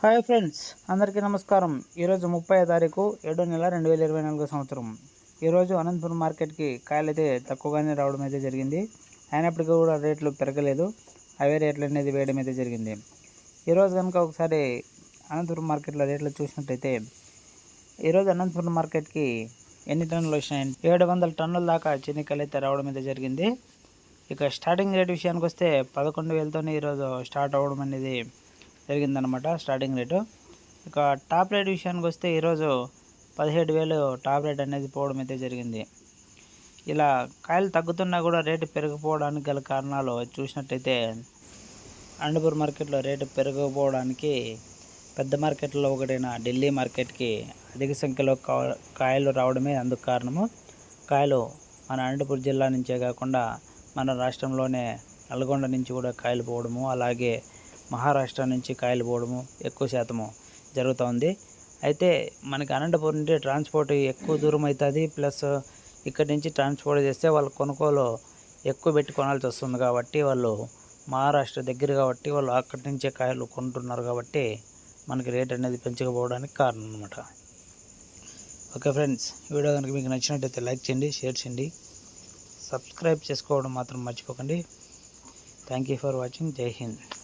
Hi friends అందరికీ నమస్కారం. ఈరోజు ముప్పై తారీఖు ఏడో నెల రెండు వేల ఇరవై నాలుగో సంవత్సరం. ఈరోజు అనంతపురం మార్కెట్కి కాయలు అయితే తక్కువగానే రావడం అయితే జరిగింది. అయినప్పటికీ కూడా రేట్లు పెరగలేదు. అవే రేట్లు అనేది వేయడం అయితే జరిగింది. ఈరోజు కనుక ఒకసారి అనంతపురం మార్కెట్లో రేట్లు చూసినట్టయితే ఈరోజు అనంతపురం మార్కెట్కి ఎన్ని టన్నులు వచ్చినాయంటే ఏడు వందల టన్నుల దాకా చెనిక్కాయలు అయితే రావడం అయితే జరిగింది. ఇక స్టార్టింగ్ రేట్ విషయానికి వస్తే పదకొండు వేలతోనే ఈరోజు స్టార్ట్ అవ్వడం అనేది జరిగిందనమాట స్టార్టింగ్ రేటు ఇక టాప్ రేట్ విషయానికి వస్తే ఈరోజు పదిహేడు వేలు టాప్ రేట్ అనేది పోవడం అయితే జరిగింది. ఇలా కాయలు తగ్గుతున్నా కూడా రేటు పెరిగిపోవడానికి గల కారణాలు చూసినట్టయితే అండపూర్ మార్కెట్లో రేటు పెరగకపోవడానికి పెద్ద మార్కెట్లో ఒకటైన ఢిల్లీ మార్కెట్కి అధిక సంఖ్యలో కాయలు రావడమే అందుకు కారణము. కాయలు మన అనంతపురం జిల్లా నుంచే కాకుండా మన రాష్ట్రంలోనే నల్గొండ నుంచి కూడా కాయలు పోవడము అలాగే మహారాష్ట్ర నుంచి కాయలు పోవడము ఎక్కువ శాతము జరుగుతూ ఉంది. అయితే మనకి అనంతపురం నుండి ట్రాన్స్పోర్ట్ ఎక్కువ దూరం అవుతుంది ప్లస్ ఇక్కడి నుంచి ట్రాన్స్పోర్ట్ చేస్తే వాళ్ళు కొనుగోలు ఎక్కువ పెట్టి కొనాల్సి వస్తుంది కాబట్టి వాళ్ళు మహారాష్ట్ర దగ్గర కాబట్టి వాళ్ళు అక్కడి నుంచే కాయలు కొంటున్నారు కాబట్టి మనకి రేట్ అనేది పెంచకపోవడానికి కారణం అనమాట ఓకే ఫ్రెండ్స్ ఈ వీడియో కనుక మీకు నచ్చినట్టయితే లైక్ చేయండి షేర్ చేయండి. సబ్స్క్రైబ్ చేసుకోవడం మాత్రం మర్చిపోకండి. Thank you for watching. జై హింద్.